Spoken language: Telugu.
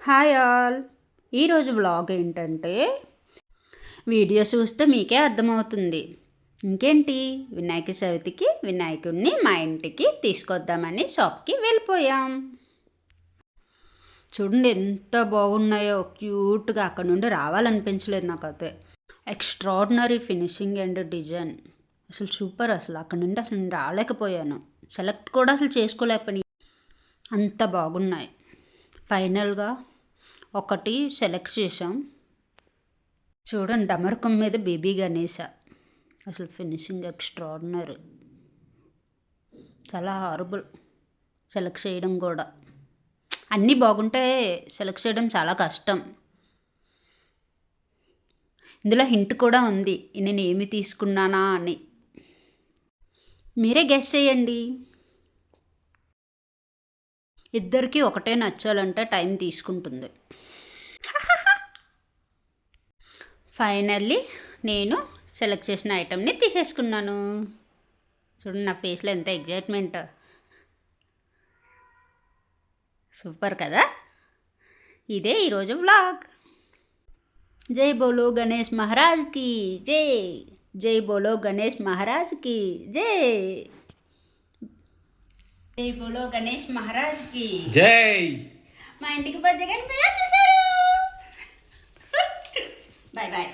Hi all. ఈరోజు వ్లాగ్ ఏంటంటే వీడియో చూస్తే మీకే అర్థమవుతుంది. ఇంకేంటి? వినాయక చవితికి వినాయకుడిని మా ఇంటికి తీసుకొద్దామని షాప్కి వెళ్ళిపోయాం. చూడండి ఎంత బాగున్నాయో. క్యూట్గా అక్కడ నుండి రావాలనిపించలేదు నాకు అయితే ఎక్స్ట్రాడినరీ ఫినిషింగ్ అండ్ డిజైన్. అసలు సూపర్ అసలు. అక్కడ నుండి అసలు రాలేకపోయాను. సెలెక్ట్ కూడా అసలు చేసుకోలేకపోయి అంత బాగున్నాయి. ఫైనల్గా ఒకటి సెలెక్ట్ చేసాం చూడండి అమరకం మీద బేబీ గణేష అసలు ఫినిషింగ్ ఎక్స్ట్రాడినరీ. చాలా హారబుల్ సెలెక్ట్ చేయడం కూడా. అన్నీ బాగుంటే సెలెక్ట్ చేయడం చాలా కష్టం. ఇందులో హింట్ కూడా ఉంది. నేను ఏమి తీసుకున్నానా అని. మీరే గెస్ చేయండి. ఇద్దరికీ ఒకటే నచ్చాలంటే టైం తీసుకుంటుంది. ఫైనల్లీ నేను సెలెక్ట్ చేసిన ఐటమ్ని తీసేసుకున్నాను. చూడండి నా ఫేస్లో ఎంత ఎగ్జైట్మెంట్ సూపర్ కదా? ఇదే ఈరోజు వ్లాగ్. జై బోలో గణేష్ మహారాజ్కి జై. జై బోలో గణేష్ మహారాజ్కి జై. జై బోలో గణేష్ మహారాజ్కి. జై. మా ఇంటికి బజ్జ గణపయ్య వచ్చేసారు. Bye bye.